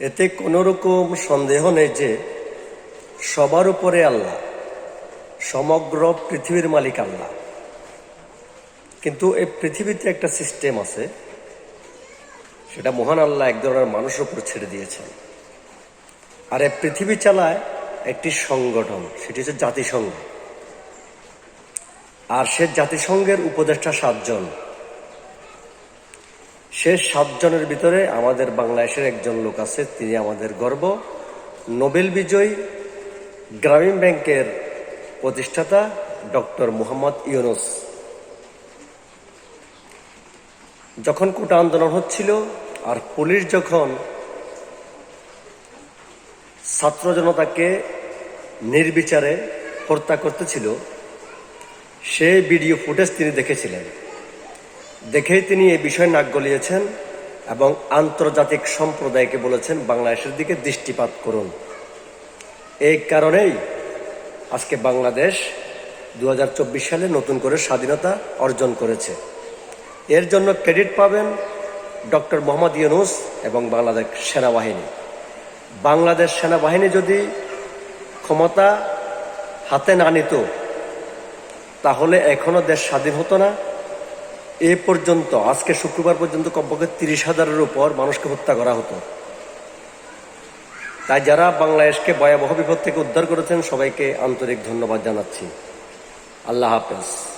এতে কোনো রকম সন্দেহ নেই যে সবার উপরে আল্লাহ, সমগ্র পৃথিবীর মালিক আল্লাহ। কিন্তু এই পৃথিবীতে একটা সিস্টেম আছে, সেটা মহান আল্লাহ এক ধরনের মানুষের উপর ছেড়ে দিয়েছেন। আর এই পৃথিবী চালায় একটি সংগঠন, সেটি হচ্ছে জাতিসংঘ। আর সে জাতিসংঘের উপদেষ্টা সাতজন সে সাতজনের ভিতরে আমাদের বাংলাদেশের একজন লোক আছে, তিনি আমাদের গর্ব। নোবেল বিজয়ী গ্রামীণ ব্যাংকের প্রতিষ্ঠাতা ডক্টর মোহাম্মদ ইউনুস। যখন কোটা আন্দোলন হচ্ছিল আর পুলিশ যখন ছাত্র জনতাকে নির্বিচারে হত্যা করতেছিল সে ভিডিও ফুটেজ তিনি দেখেছিলেন। দেখেই তিনি এই বিষয়ে নাক গলিয়েছেন এবং আন্তর্জাতিক সম্প্রদায়কে বলেছেন, বাংলাদেশের দিকে দৃষ্টিপাত করুন। এই কারণেই আজকে বাংলাদেশ দু হাজার চব্বিশ সালে নতুন করে স্বাধীনতা অর্জন করেছে। এর জন্য ক্রেডিট পাবেন ডক্টর মোহাম্মদ ইউনুস এবং বাংলাদেশ সেনাবাহিনী। বাংলাদেশ সেনাবাহিনী যদি ক্ষমতা হাতে না নিত, তাহলে এখনও দেশ স্বাধীন হতো না। এ পর্যন্ত, আজকে শুক্রবার পর্যন্ত কমপক্ষে তিরিশ হাজারের উপর মানুষকে হত্যা করা হতো। তাই যারা বাংলাদেশকে ভয়াবহ বিপদ থেকে উদ্ধার করেছেন, সবাইকে আন্তরিক ধন্যবাদ জানাচ্ছি। আল্লাহ হাফেজ।